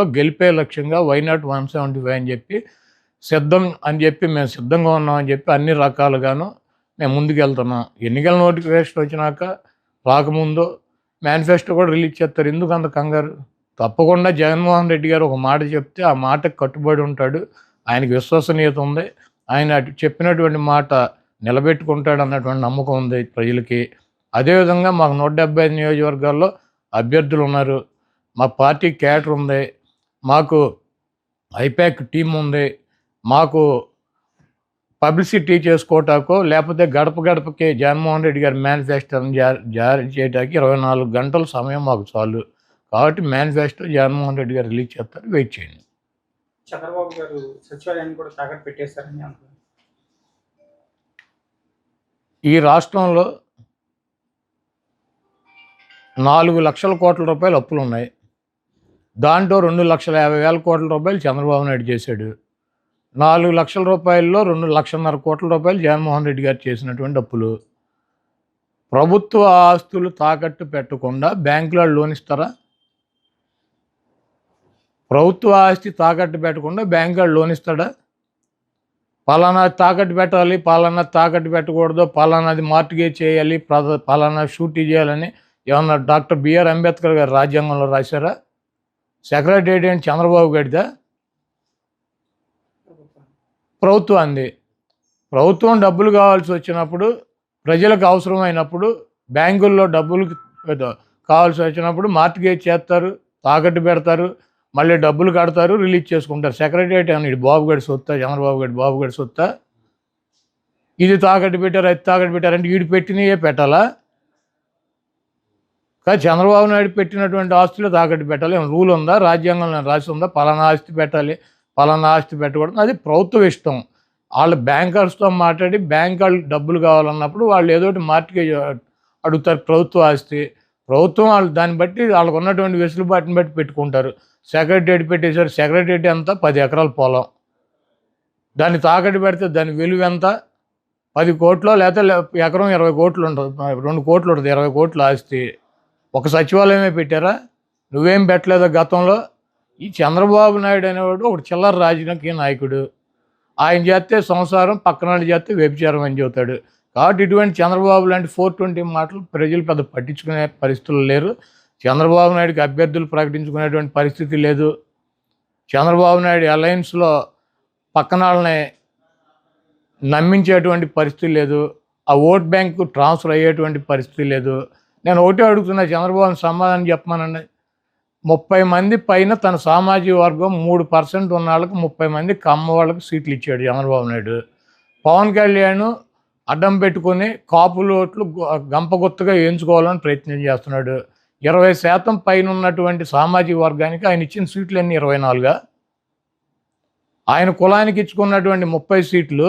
లో గెలిపే లక్ష్యంగా వైనాట్ వన్ సెవెంటీ ఫైవ్ అని చెప్పి సిద్ధం అని చెప్పి మేము సిద్ధంగా ఉన్నామని చెప్పి అన్ని రకాలుగాను మేము ముందుకెళ్తున్నాం. ఎన్నికల నోటిఫికేషన్ వచ్చినాక రాకముందు మేనిఫెస్టో కూడా రిలీజ్ చేస్తారు. ఎందుకు అంత కంగారు? తప్పకుండా జగన్మోహన్ రెడ్డి గారు ఒక మాట చెప్తే ఆ మాటకు కట్టుబడి ఉంటాడు. ఆయనకి విశ్వసనీయత ఉంది. ఆయన అటు చెప్పినటువంటి మాట నిలబెట్టుకుంటాడు అన్నటువంటి నమ్మకం ఉంది ప్రజలకి. అదేవిధంగా మాకు నూట డెబ్బై ఐదు నియోజకవర్గాల్లో అభ్యర్థులు ఉన్నారు. మా పార్టీ క్యాటర్ ఉంది. మాకు ఐపాక్ టీం ఉంది. మాకు పబ్లిసిటీ చేసుకోవటాకో లేకపోతే గడప గడపకి జగన్మోహన్ రెడ్డి గారి మేనిఫెస్టోని జారీ జారీ చేయడానికి ఇరవై నాలుగు గంటల సమయం మాకు చాలు. కాబట్టి మేనిఫెస్టో జగన్మోహన్ రెడ్డి గారు రిలీజ్ చేస్తారు. వెయిట్ చేయండి. చంద్రబాబు గారు సచివాలయాన్ని కూడా తాకట్టు పెట్టేస్తారని అంటున్నారు. ఈ రాష్ట్రంలో నాలుగు లక్షల కోట్ల రూపాయలు అప్పులు ఉన్నాయి. దాంట్లో రెండు లక్షల యాభై వేల కోట్ల రూపాయలు చంద్రబాబు నాయుడు చేశాడు. నాలుగు లక్షల రూపాయల్లో రెండు లక్షన్నర కోట్ల రూపాయలు జగన్మోహన్ రెడ్డి గారు చేసినటువంటి అప్పులు. ప్రభుత్వ ఆస్తులు తాకట్టు పెట్టకుండా బ్యాంకులో లోన్ ఇస్తారా? ప్రభుత్వ ఆస్తి తాకట్టు పెట్టకుండా బ్యాంకులో లోన్ ఇస్తాడా? పలానా తాకట్టు పెట్టాలి పలానా తాకట్టు పెట్టకూడదు పలానాది మార్టిగేజ్ చేయాలి ప్రద- పలానా షూటీ చేయాలని ఏమన్నా డాక్టర్ బిఆర్ అంబేద్కర్ గారు రాజ్యాంగంలో రాశారా? సెక్రటరీ ఏంటి చంద్రబాబు గడిదా ప్రభుత్వాన్ని ప్రభుత్వం డబ్బులు కావాల్సి వచ్చినప్పుడు ప్రజలకు అవసరమైనప్పుడు బ్యాంకుల్లో డబ్బులు కావాల్సి వచ్చినప్పుడు మార్టిగేజ్ చేస్తారు తాకట్టు పెడతారు మళ్ళీ డబ్బులు కడతారు రిలీజ్ చేసుకుంటారు. సెక్రటరేట్ అని బాబు గడి సొత్తా చంద్రబాబు గడి బాబు గడి సొత్తా? ఇది తాకట్టు పెట్టారు అది తాకట్టు పెట్టారు అంటే వీడు పెట్టినయే పెట్టాలా? కానీ చంద్రబాబు నాయుడు పెట్టినటువంటి ఆస్తులు తాకట్టు పెట్టాలి. రూల్ ఉందా? రాజ్యాంగంలో రాసి ఉందా? పలానా ఆస్తి పెట్టాలి. పలానా ఆస్తి పెట్టకూడదు. అది ప్రభుత్వం ఇష్టం. వాళ్ళు బ్యాంకర్స్తో మాట్లాడి బ్యాంక్ వాళ్ళు డబ్బులు కావాలన్నప్పుడు వాళ్ళు ఏదో ఒకటి మార్టిగేజ్ అడుగుతారు ప్రభుత్వ ఆస్తి. ప్రభుత్వం వాళ్ళు దాన్ని బట్టి వాళ్ళకు ఉన్నటువంటి వెసులుబాటుని బట్టి పెట్టుకుంటారు. సెక్రటరీ పెట్టేశారు. సెక్రటరీ అంతా పది ఎకరాల పొలం. దాన్ని తాకట్టు పెడితే దాని విలువ ఎంత? పది కోట్లు లేకపోతే ఎకరం ఇరవై కోట్లు ఉంటుంది. రెండు కోట్లు ఉంటుంది. ఇరవై కోట్లు ఆస్తి. ఒక సచివాలయమే పెట్టారా? నువ్వేం పెట్టలేదా గతంలో? ఈ చంద్రబాబు నాయుడు అనేవాడు ఒక చిల్లర రాజకీయ నాయకుడు. ఆయన చేస్తే సంసారం పక్కన వాళ్ళు చేస్తే వ్యభిచారం అని చెబుతాడు. కాబట్టి ఇటువంటి చంద్రబాబు లాంటి ఫోర్ ట్వంటీ మాటలు ప్రజలు పెద్ద పట్టించుకునే పరిస్థితులు లేరు. చంద్రబాబు నాయుడుకి అభ్యర్థులు ప్రకటించుకునేటువంటి పరిస్థితి లేదు. చంద్రబాబు నాయుడు అలయన్స్లో పక్కన వాళ్ళని నమ్మించేటువంటి పరిస్థితి లేదు. ఆ ఓట్ బ్యాంకు ట్రాన్స్ఫర్ అయ్యేటువంటి పరిస్థితి లేదు. నేను ఒకటే అడుగుతున్నా చంద్రబాబు సమాధానం చెప్పమనండి. ముప్పై మంది పైన తన సామాజిక వర్గం మూడు పర్సెంట్ ఉన్న వాళ్ళకి ముప్పై మంది కమ్మ వాళ్ళకి సీట్లు ఇచ్చాడు చంద్రబాబు నాయుడు. పవన్ కళ్యాణ్ అడ్డం పెట్టుకొని కాపులు ఓట్లు గంపగుత్తగా ఎంచుకోవాలని ప్రయత్నం చేస్తున్నాడు. ఇరవై శాతం పైన ఉన్నటువంటి సామాజిక వర్గానికి ఆయన ఇచ్చిన సీట్లు అన్ని ఇరవై నాలుగా. ఆయన కులానికి ఇచ్చుకున్నటువంటి ముప్పై సీట్లు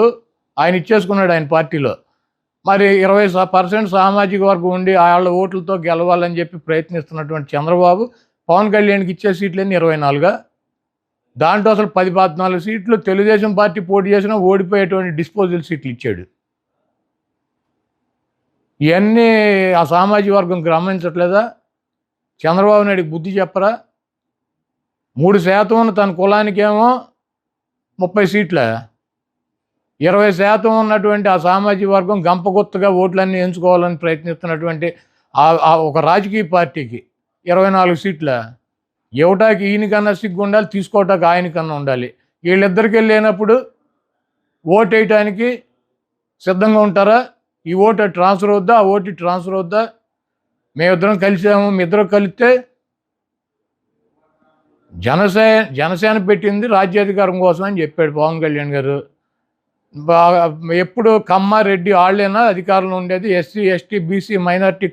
ఆయన ఇచ్చేసుకున్నాడు ఆయన పార్టీలో. మరి ఇరవై పర్సెంట్ సామాజిక వర్గం ఉండి వాళ్ళ ఓట్లతో గెలవాలని చెప్పి ప్రయత్నిస్తున్నటువంటి చంద్రబాబు పవన్ కళ్యాణ్కి ఇచ్చే సీట్లన్నీ ఇరవై నాలుగా. దాంట్లో అసలు పది పద్నాలుగు సీట్లు తెలుగుదేశం పార్టీ పోటీ చేసినా ఓడిపోయేటువంటి డిస్పోజల్ సీట్లు ఇచ్చాడు. ఇవన్నీ ఆ సామాజిక వర్గం గమనించట్లేదా? చంద్రబాబు నాయుడికి బుద్ధి చెప్పరా? మూడు శాతం ఉన్న తన కులానికేమో ముప్పై సీట్ల? ఇరవై శాతం ఉన్నటువంటి ఆ సామాజిక వర్గం గంపగుత్తగా ఓట్లన్నీ ఎంచుకోవాలని ప్రయత్నిస్తున్నటువంటి ఆ- ఒక రాజకీయ పార్టీకి ఇరవై నాలుగు సీట్ల ఇవ్వటానికి ఈయనకన్నా సిగ్గు ఉండాలి తీసుకోవటానికి ఆయనకన్నా ఉండాలి. వీళ్ళిద్దరికి వెళ్ళినప్పుడు ఓటు వేయటానికి సిద్ధంగా ఉంటారా? ఈ ఓటు ట్రాన్స్ఫర్ అవుద్దా? ఆ ఓటు ట్రాన్స్ఫర్ అవుద్దా? మేమిద్దరం కలిసాము మీ ఇద్దరు కలిస్తే జనసేన జనసేన పెట్టింది రాజ్యాధికారం కోసం అని చెప్పాడు పవన్ కళ్యాణ్ గారు. ఎప్పుడు కమ్మారెడ్డి వాళ్ళేనా అధికారంలో ఉండేది? SC ST BC minority